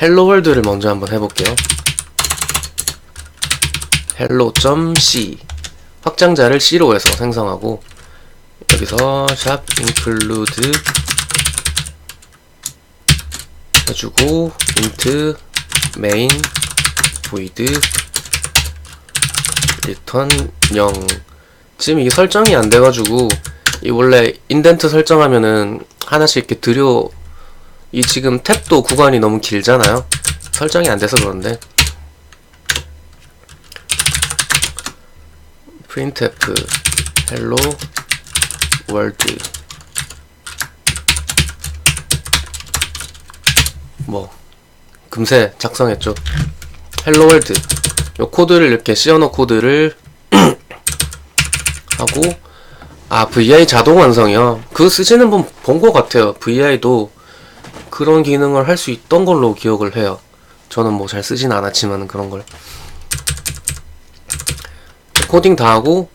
헬로월드를 먼저 한번 해볼게요. hello.c 확장자를 C로 해서 생성하고 여기서 샵 include 해주고 int main void return 0 지금 이게 설정이 안 돼가지고 이 원래 인덴트 설정하면은 하나씩 이렇게 들여 이 지금 탭도 구간이 너무 길잖아요. 설정이 안 돼서 그런데. printf hello world 뭐 금세 작성했죠. hello world 요 코드를 이렇게 씌워놓은 코드를 하고 아 VI 자동 완성이요. 그거 쓰시는 분 본 것 같아요. VI도 그런 기능을 할 수 있던 걸로 기억을 해요 저는 뭐 잘 쓰진 않았지만 그런 걸 코딩 다 하고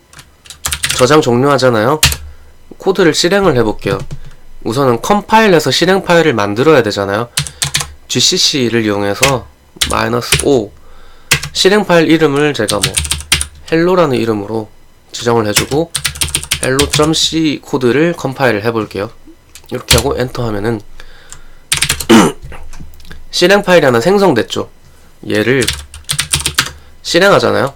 저장 종료하잖아요. 코드를 실행을 해볼게요. 우선은 컴파일해서 실행 파일을 만들어야 되잖아요. GCC를 이용해서 마이너스 -o 실행 파일 이름을 제가 뭐 hello라는 이름으로 지정을 해주고 hello.c 코드를 컴파일을 해볼게요. 이렇게 하고 엔터 하면은 실행 파일이 하나 생성됐죠. 얘를 실행하잖아요.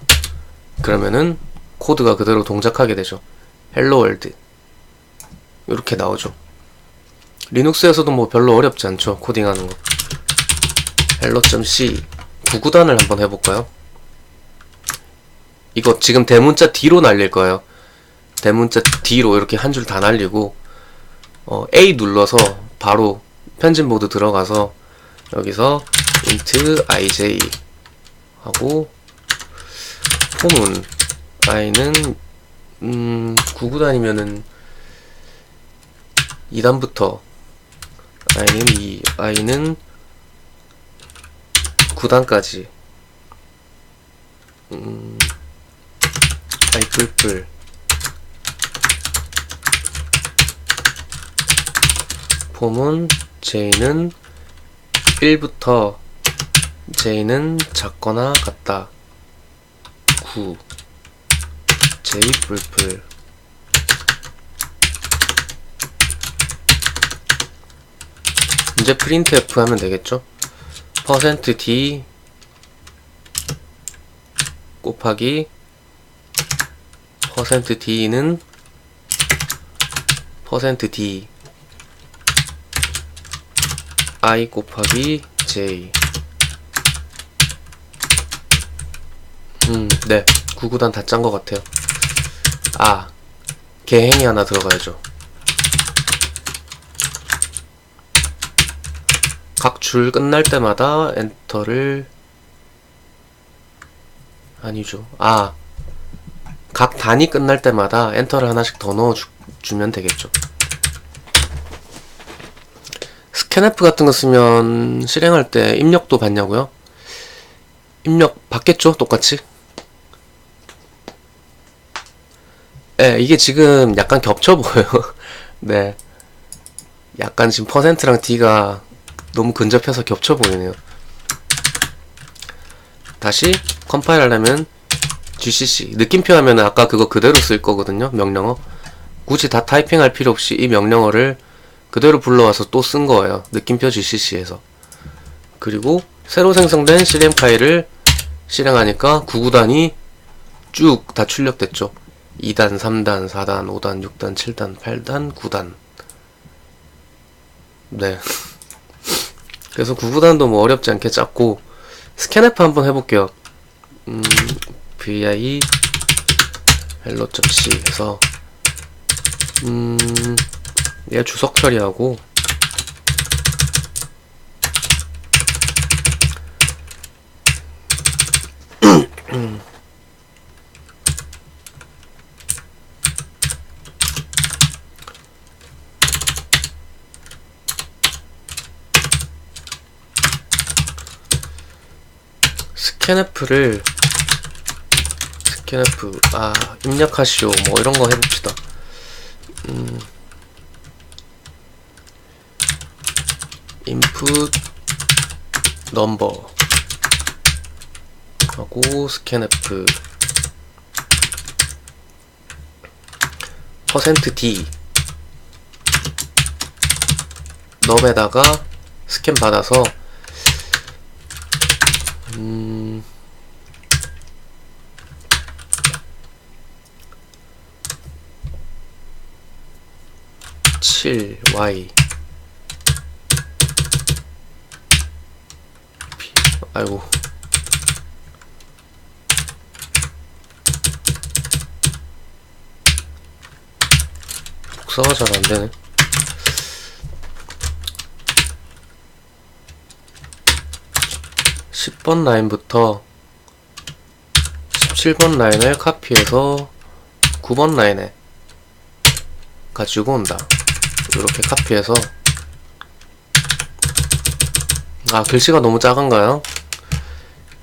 그러면은 코드가 그대로 동작하게 되죠. 헬로 월드 이렇게 나오죠. 리눅스에서도 뭐 별로 어렵지 않죠. 코딩하는 거. hello.c 구구단을 한번 해볼까요? 이거 지금 대문자 D로 날릴 거예요. 대문자 D로 이렇게 한 줄 다 날리고 어, A 눌러서 바로 편집 모드 들어가서 여기서 int ij 하고 폼은 i는 음 9구단이면은 2단부터 i는 2 i는 9단까지. 음 i 뿔뿔. 폼은 j는 1부터 j는 작거나 같다. 9 J 뿔뿔 이제 printf 하면 되겠죠? %d 곱하기 %d는 %d i 곱하기 j 음, 네. 구구단 다 짠 것 같아요. 아, 개행이 하나 들어가야죠. 각 줄 끝날 때마다 엔터를 아니죠. 아, 각 단이 끝날 때마다 엔터를 하나씩 더 넣어 주, 주면 되겠죠. 스캔F 같은 거 쓰면 실행할 때 입력도 받냐고요? 입력 받겠죠? 똑같이? 네, 이게 지금 약간 겹쳐 보여요. 네. 약간 지금 퍼센트랑 D가 너무 근접해서 겹쳐 보이네요. 다시 컴파일 하려면 GCC 느낌표 하면 아까 그거 그대로 쓸 거거든요. 명령어. 굳이 다 타이핑할 필요 없이 이 명령어를 그대로 불러와서 또 쓴 거예요. 느낌표 GCC에서. 그리고 새로 생성된 실행 파일을 실행하니까 구구단이 쭉 다 출력됐죠. 2단, 3단, 4단, 5단, 6단, 7단, 8단, 9단. 네. 그래서 9구단도 뭐 어렵지 않게 짰고, 스캔F 한번 해볼게요. 음, vi hello.c 해서, 음, 얘 주석 처리하고, 스캔F를 스캔F 아 입력하시오. 뭐 이런 거 해봅시다. 음, input 넘버 하고 스캔F 퍼센트 %d 넙에다가 스캔 받아서 음칠 y 아이고. 복사가 잘 안되네. 10번 라인부터 17번 라인을 카피해서 9번 라인에 가지고 온다. 이렇게 카피해서. 아 글씨가 너무 작은가요?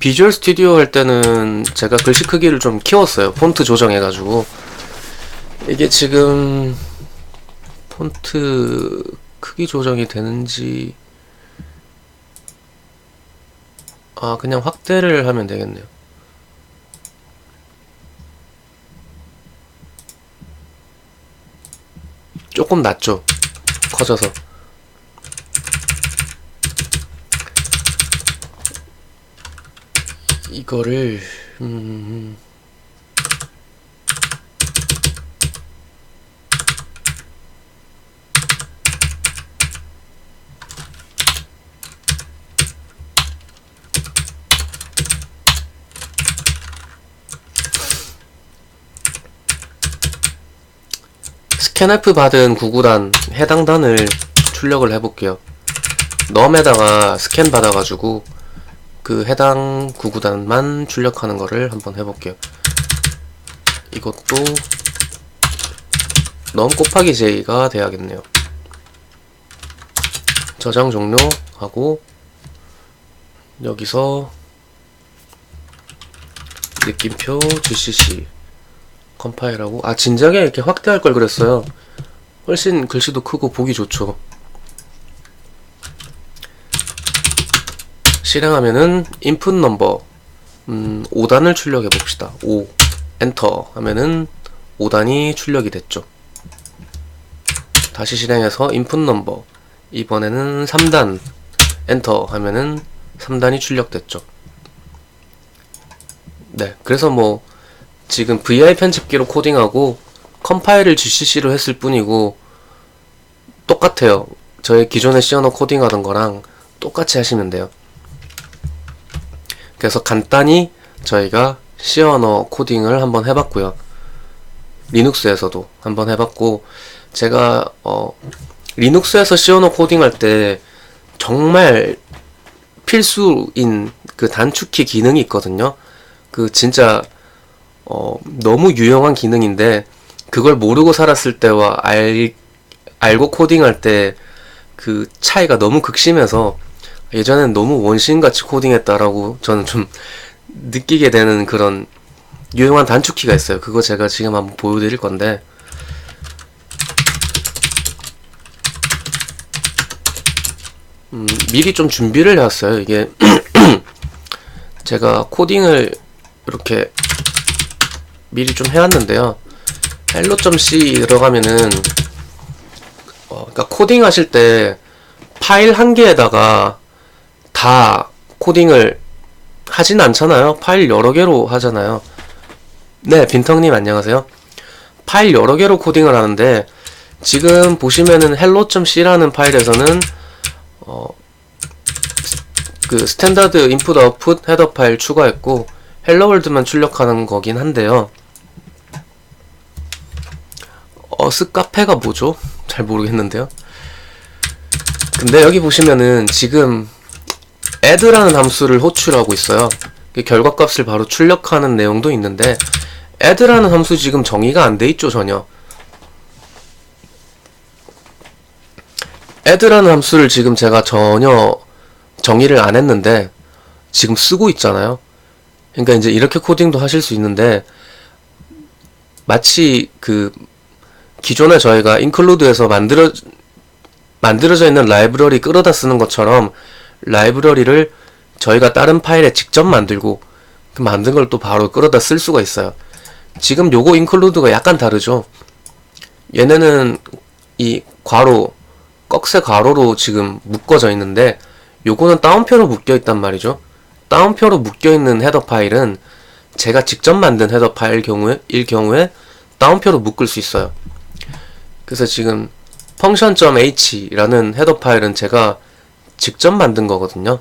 비주얼 스튜디오 할 때는 제가 글씨 크기를 좀 키웠어요. 폰트 조정해가지고. 이게 지금 폰트 크기 조정이 되는지 아 그냥 확대를 하면 되겠네요. 조금 낮죠? 커져서 이거를 음 스캔F 받은 구구단 해당 단을 출력을 해볼게요. 넘에다가 스캔 받아가지고 그 해당 구구단만 출력하는 거를 한번 해볼게요. 이것도 넘 곱하기 J가 돼야겠네요. 저장 종료하고 여기서 느낌표 GCC 컴파일하고 아 진작에 이렇게 확대할 걸 그랬어요 훨씬 글씨도 크고 보기 좋죠 실행하면은 인풋 넘버 음, 5단을 출력해 봅시다 5 엔터 하면은 5단이 출력이 됐죠 다시 실행해서 인풋 넘버 이번에는 3단 엔터 하면은 3단이 출력됐죠 네 그래서 뭐 지금 VI 편집기로 코딩하고 컴파일을 GCC로 했을 뿐이고 똑같아요. 저의 기존에 시어너 코딩하던 거랑 똑같이 하시면 돼요. 그래서 간단히 저희가 시어너 코딩을 한번 해봤고요. 리눅스에서도 한번 해봤고 제가 어, 리눅스에서 시어너 코딩할 때 정말 필수인 그 단축키 기능이 있거든요. 그 진짜 어, 너무 유용한 기능인데 그걸 모르고 살았을 때와 알, 알고 코딩할 때 그 차이가 너무 극심해서 예전엔 너무 원신같이 코딩했다라고 저는 좀 느끼게 되는 그런 유용한 단축키가 있어요. 그거 제가 지금 한번 보여드릴 건데 음, 미리 좀 준비를 해왔어요. 이게 제가 코딩을 이렇게 미리 좀 해왔는데요. hello.c 들어가면은 어, 그러니까 코딩 하실 때 파일 한 개에다가 다 코딩을 하진 않잖아요. 파일 여러 개로 하잖아요. 네, 빈텅님 안녕하세요. 파일 여러 개로 코딩을 하는데 지금 보시면은 hello.c라는 파일에서는 어, 그 스탠다드 인풋 아웃풋 헤더 파일 추가했고 헬로 월드만 출력하는 거긴 한데요. 어스 카페가 뭐죠? 잘 모르겠는데요. 근데 여기 보시면은 지금 add라는 함수를 호출하고 있어요. 결과값을 바로 출력하는 내용도 있는데 add라는 함수 지금 정의가 안 돼 있죠 전혀. add라는 함수를 지금 제가 전혀 정의를 안 했는데 지금 쓰고 있잖아요. 그러니까 이제 이렇게 코딩도 하실 수 있는데 마치 그 기존에 저희가 인클루드에서 만들어 만들어져 있는 라이브러리 끌어다 쓰는 것처럼 라이브러리를 저희가 다른 파일에 직접 만들고 그 만든 걸 또 바로 끌어다 쓸 수가 있어요. 지금 요거 인클루드가 약간 다르죠. 얘네는 이 괄호 꺽쇠 괄호로 지금 묶어져 있는데 요거는 다운표로 묶여 있단 말이죠. 다운표로 묶여 있는 헤더 파일은 제가 직접 만든 헤더 파일 경우에 일 경우에 다운표로 묶을 수 있어요. 그래서 지금 function.h라는 헤더 파일은 제가 직접 만든 거거든요.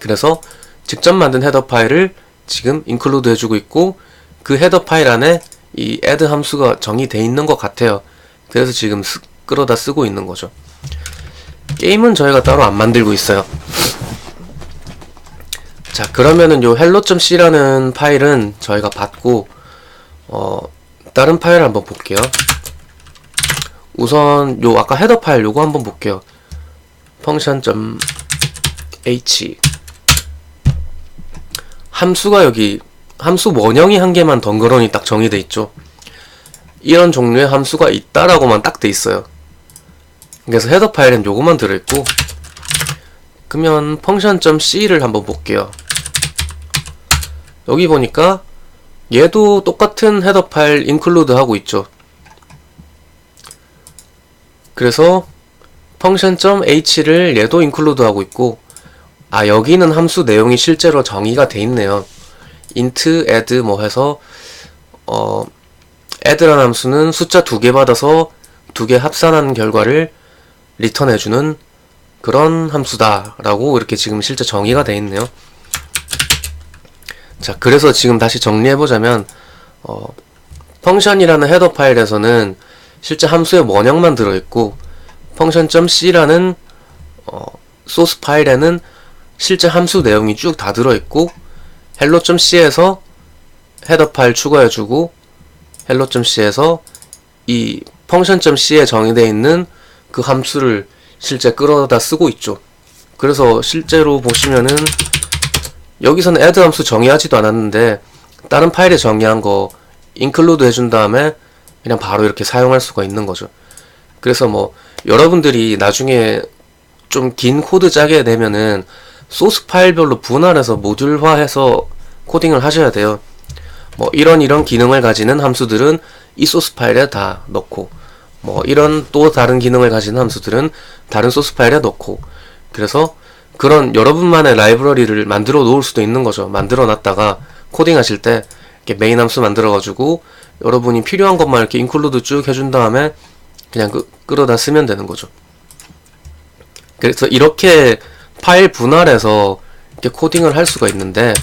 그래서 직접 만든 헤더 파일을 지금 인클루드 해주고 있고 그 헤더 파일 안에 이 add 함수가 정의돼 있는 것 같아요. 그래서 지금 쓰, 끌어다 쓰고 있는 거죠. 게임은 저희가 따로 안 만들고 있어요. 자 그러면은 요 hello.c라는 파일은 저희가 받고 어 다른 파일 한번 볼게요. 우선 요 아까 헤더 파일 요거 한번 볼게요. function.h 함수가 여기 함수 원형이 한 개만 덩그러니 딱 정의돼 있죠. 이런 종류의 함수가 있다라고만 딱 돼 있어요. 그래서 헤더 파일엔 요거만 들어있고 그러면 function.c를 한번 볼게요. 여기 보니까 얘도 똑같은 헤더 파일 include 하고 있죠. 그래서 function.h를 얘도 include 하고 있고 아 여기는 함수 내용이 실제로 정의가 돼 있네요. int add 뭐 해서 어 add라는 함수는 숫자 두 개 받아서 두 개 합산한 결과를 리턴해주는 그런 함수다 라고 이렇게 지금 실제 정의가 돼 있네요. 자, 그래서 지금 다시 정리해보자면, 어, 펑션이라는 헤더 파일에서는 실제 함수의 원형만 들어있고, function.c라는, 어, 소스 파일에는 실제 함수 내용이 쭉 다 들어있고, hello.c에서 헤더 파일 추가해주고, hello.c에서 이 function.c에 정의되어 있는 그 함수를 실제 끌어다 쓰고 있죠. 그래서 실제로 보시면은 여기서는 add 함수 정의하지도 않았는데 다른 파일에 정의한 거 include 해준 다음에 그냥 바로 이렇게 사용할 수가 있는 거죠. 그래서 뭐 여러분들이 나중에 좀 긴 코드 짜게 되면은 소스 파일별로 분할해서 모듈화해서 코딩을 하셔야 돼요. 뭐 이런 이런 기능을 가지는 함수들은 이 소스 파일에 다 넣고 뭐 이런 또 다른 기능을 가진 함수들은 다른 소스 파일에 넣고 그래서 그런 여러분만의 라이브러리를 만들어 놓을 수도 있는 거죠. 만들어 놨다가 코딩 하실 때 이렇게 메인 함수 만들어 가지고 여러분이 필요한 것만 이렇게 인클루드 쭉 해준 다음에 그냥 그, 끌어다 쓰면 되는 거죠. 그래서 이렇게 파일 분할해서 이렇게 코딩을 할 수가 있는데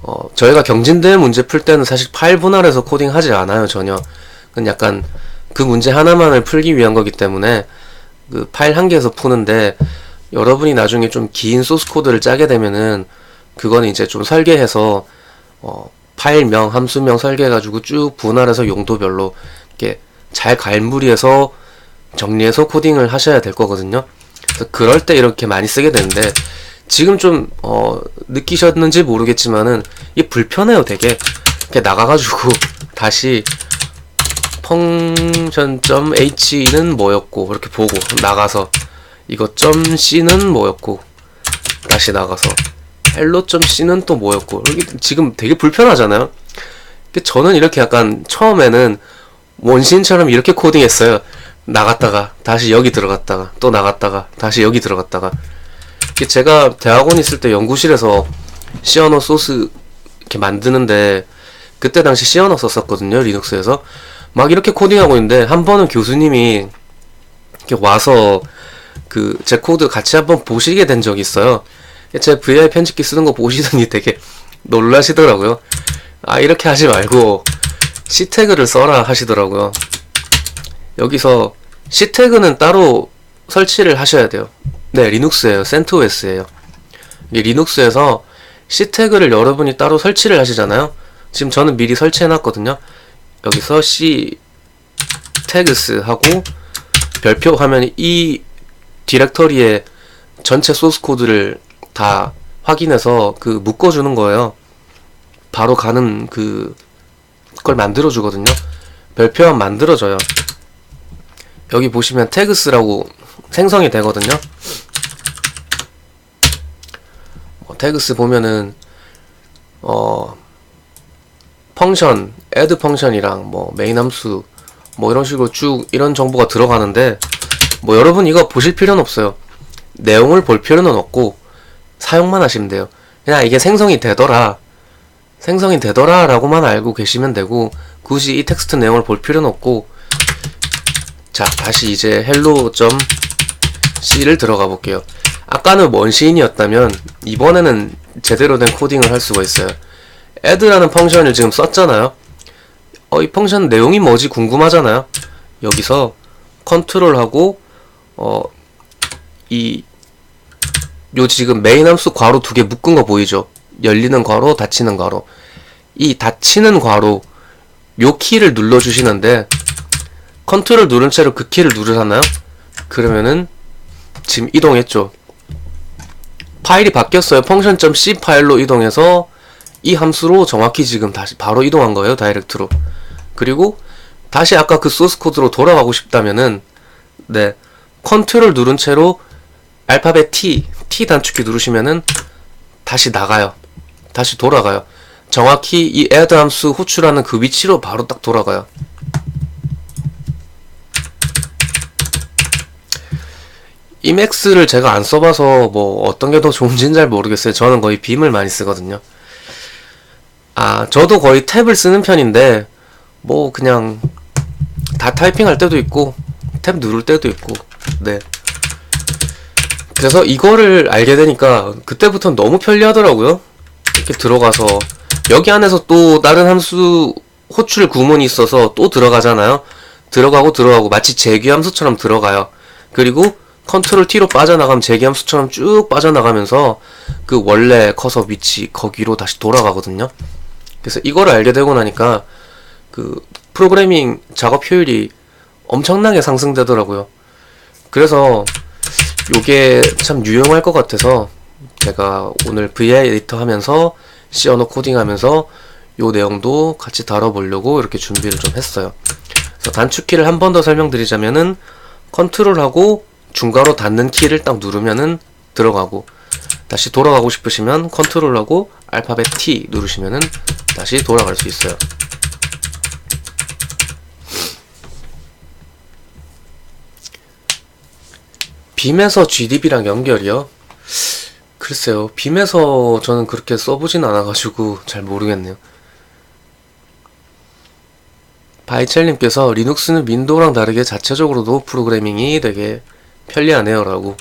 어, 저희가 경진대 문제 풀 때는 사실 파일 분할해서 코딩하지 않아요 전혀. 그건 약간 그 문제 하나만을 풀기 위한 거기 때문에 그 파일 한 개에서 푸는데 여러분이 나중에 좀 긴 소스 코드를 짜게 되면은 그거는 이제 좀 설계해서 어, 파일명, 함수명 설계해가지고 쭉 분할해서 용도별로 이렇게 잘 갈무리해서 정리해서 코딩을 하셔야 될 거거든요. 그래서 그럴 때 이렇게 많이 쓰게 되는데 지금 좀 어, 느끼셨는지 모르겠지만은 이게 불편해요, 되게. 이렇게 나가가지고 다시 function.h는 뭐였고 이렇게 보고 나가서 이거 .c는 뭐였고 다시 나가서 hello.c는 또 뭐였고 이게 지금 되게 불편하잖아요. 저는 이렇게 약간 처음에는 원신처럼 이렇게 코딩했어요. 나갔다가 다시 여기 들어갔다가 또 나갔다가 다시 여기 들어갔다가 제가 대학원 있을 때 연구실에서 시어너 소스 이렇게 만드는데 그때 당시 시어너 썼었거든요 리눅스에서 막 이렇게 코딩하고 있는데 한 번은 교수님이 이렇게 와서 그 제 코드 같이 한번 보시게 된 적이 있어요. 제 VI 편집기 쓰는 거 보시더니 되게 놀라시더라고요. 아 이렇게 하지 말고 C 태그를 써라 하시더라고요. 여기서 C 태그는 따로 설치를 하셔야 돼요. 네, 리눅스예요. 센트OS예요. 이 리눅스에서 C 태그를 여러분이 따로 설치를 하시잖아요. 지금 저는 미리 설치해 놨거든요. 여기서 C 태그스 하고 별표 하면 이 디렉터리에 전체 소스 코드를 다 확인해서 그 묶어주는 거예요. 바로 가는 그 걸 만들어 주거든요. 별표만 만들어져요. 여기 보시면 태그스라고 생성이 되거든요. 어, 태그스 보면은 어 펑션, add 펑션이랑 뭐 메인 함수 뭐 이런 식으로 쭉 이런 정보가 들어가는데 뭐 여러분 이거 보실 필요는 없어요. 내용을 볼 필요는 없고 사용만 하시면 돼요. 그냥 이게 생성이 되더라. 생성이 되더라 라고만 알고 계시면 되고 굳이 이 텍스트 내용을 볼 필요는 없고 자 다시 이제 hello.c를 들어가 볼게요. 아까는 원시인이었다면 이번에는 제대로 된 코딩을 할 수가 있어요. add라는 펑션을 지금 썼잖아요. 어, 이 펑션 내용이 뭐지 궁금하잖아요. 여기서 컨트롤하고 어, 이, 요 지금 메인 함수 괄호 두 개 묶은 거 보이죠? 열리는 괄호, 닫히는 괄호. 이 닫히는 괄호, 요 키를 눌러 주시는데, 컨트롤 누른 채로 그 키를 누르잖아요? 그러면은, 지금 이동했죠? 파일이 바뀌었어요. 펑션.c 파일로 이동해서, 이 함수로 정확히 지금 다시 바로 이동한 거예요. 다이렉트로. 그리고, 다시 아까 그 소스 코드로 돌아가고 싶다면은, 네. 컨트롤 누른 채로 알파벳 T, T 단축키 누르시면은 다시 나가요. 다시 돌아가요. 정확히 이 add 함수 호출하는 그 위치로 바로 딱 돌아가요. 이맥스를 제가 안 써봐서 뭐 어떤 게 더 좋은지는 잘 모르겠어요. 저는 거의 빔을 많이 쓰거든요. 아, 저도 거의 탭을 쓰는 편인데 뭐 그냥 다 타이핑할 때도 있고 탭 누를 때도 있고 네. 그래서 이거를 알게 되니까 그때부터 너무 편리하더라고요. 이렇게 들어가서 여기 안에서 또 다른 함수 호출 구문이 있어서 또 들어가잖아요. 들어가고 들어가고 마치 재귀 함수처럼 들어가요. 그리고 컨트롤 T로 빠져나가면 재귀 함수처럼 쭉 빠져나가면서 그 원래 커서 위치 거기로 다시 돌아가거든요. 그래서 이거를 알게 되고 나니까 그 프로그래밍 작업 효율이 엄청나게 상승되더라고요. 그래서 요게 참 유용할 것 같아서 제가 오늘 VI 에디터 하면서 언어 코딩 하면서 요 내용도 같이 다뤄보려고 이렇게 준비를 좀 했어요. 그래서 단축키를 한 번 더 설명드리자면은 컨트롤하고 중괄호 닫는 키를 딱 누르면은 들어가고 다시 돌아가고 싶으시면 컨트롤하고 알파벳 T 누르시면은 다시 돌아갈 수 있어요. 빔에서 GDB랑 연결이요? 글쎄요. 빔에서 저는 그렇게 써보진 않아가지고 잘 모르겠네요. 바이첼님께서 리눅스는 윈도우랑 다르게 자체적으로도 프로그래밍이 되게 편리하네요 라고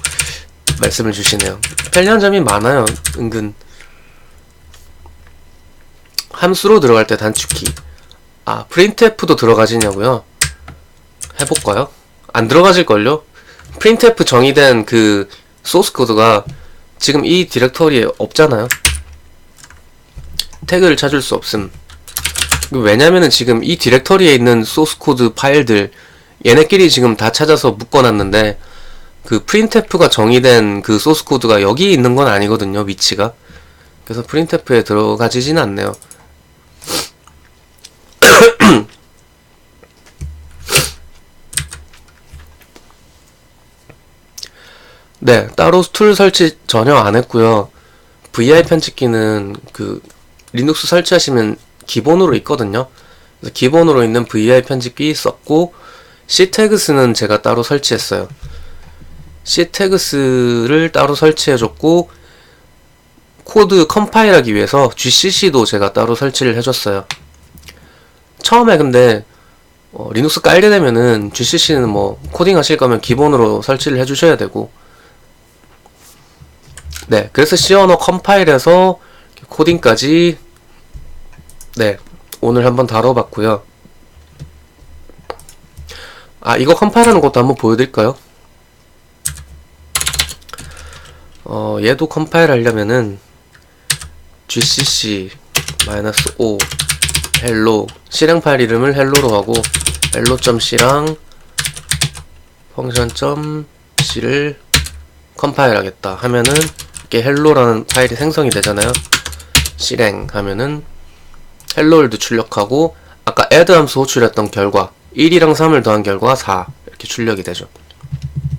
말씀을 주시네요. 편리한 점이 많아요. 은근. 함수로 들어갈 때 단축키. 아, printf도 들어가지냐고요? 해볼까요? 안 들어가질걸요? printf 정의된 그 소스 코드가 지금 이 디렉터리에 없잖아요. 태그를 찾을 수 없음. 왜냐면은 지금 이 디렉터리에 있는 소스 코드 파일들 얘네끼리 지금 다 찾아서 묶어놨는데 그 printf가 정의된 그 소스 코드가 여기 있는 건 아니거든요 위치가 그래서 printf에 들어가지진 않네요 네, 따로 툴 설치 전혀 안 했고요. VI 편집기는 그 리눅스 설치하시면 기본으로 있거든요. 그래서 기본으로 있는 VI 편집기 썼고 C태그스는 제가 따로 설치했어요. C태그스를 따로 설치해줬고 코드 컴파일하기 위해서 GCC도 제가 따로 설치를 해줬어요. 처음에 근데 어, 리눅스 깔게 되면은 GCC는 뭐 코딩 하실 거면 기본으로 설치를 해주셔야 되고 네, 그래서 언어 컴파일해서 코딩까지 네, 오늘 한번 다뤄봤고요. 아, 이거 컴파일하는 것도 한번 보여드릴까요? 어, 얘도 컴파일 하려면은 gcc -o hello 실행 파일 이름을 hello로 하고 hello.c랑 펑션.c를 컴파일 하겠다 하면은 이렇게 헬로라는 파일이 생성이 되잖아요. 실행 하면은 헬로월드 출력하고 아까 add 함수 호출했던 결과 1이랑 3을 더한 결과 4 이렇게 출력이 되죠.